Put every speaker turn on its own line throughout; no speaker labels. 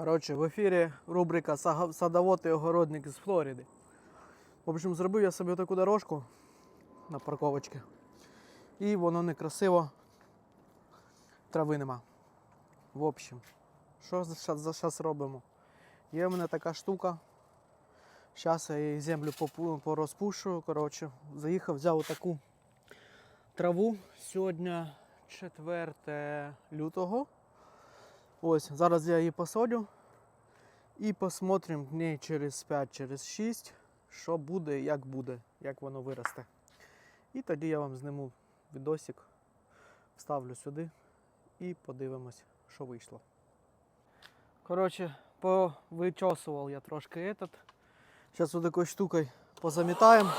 Коротше, в ефірі рубрика «Сага- Садовод і огородник з Флориди. В общем, зробив я собі таку дорожку на парковочці. І воно некрасиво. Трави нема. В общем, що за зараз робимо? Є в мене така штука. Зараз я її землю порозпушую. Коротше, заїхав, взяв таку траву. Сьогодні 4 лютого. Ось, зараз я її посадю і посмотрим днів через 5, через 6, що буде, як буде, як воно виросте. І тоді я вам зниму відосик, вставлю сюди і подивимось, що вийшло. Коротше, повичосував я трошки этот. Зараз ось штукою позамітаємо.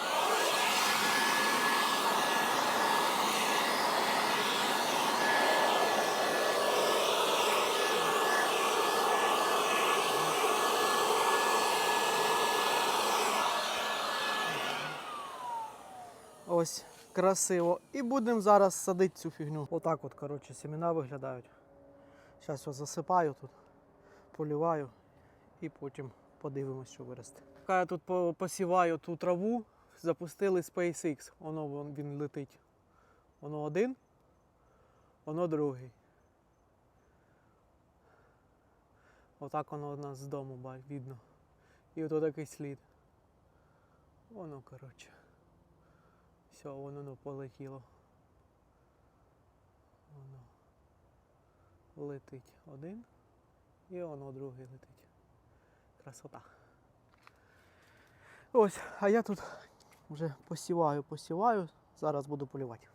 Ось, красиво. І будемо зараз садити цю фігню. Отак от, коротше, семена виглядають. Зараз його засипаю тут, поліваю і потім подивимось, що виросте. Я тут посіваю ту траву, запустили SpaceX. Воно він летить. Воно один, воно другий. Отак воно у нас з дому видно. І ото такий слід. Воно, коротше. Все, воно ну, полетіло. Воно летить один і воно другий летить. Красота. Ось, а я тут вже посіваю, посіваю, зараз буду полівати.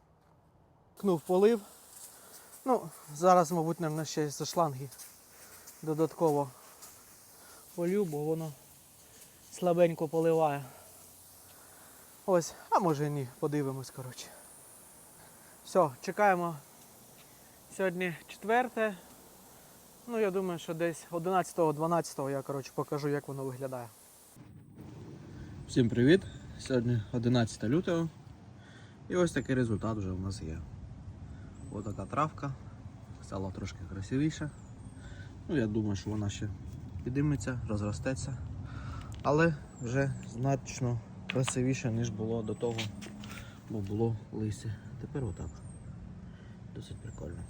Кнув полив. Ну, зараз, мабуть, нам ще за шланги додатково полю, бо воно слабенько поливає. Ось, а може і ні, подивимось, коротше. Все, чекаємо. Сьогодні четверте. Ну, я думаю, що десь 11-12 я коротше, покажу, як воно виглядає.
Всім привіт! Сьогодні 11 лютого. І ось такий результат вже у нас є. Ось така травка. Стала трошки красивіша. Ну, я думаю, що вона ще підійметься, розростеться. Але вже значно красивіше, ніж було до того, бо було листя. Тепер отак. Досить прикольно.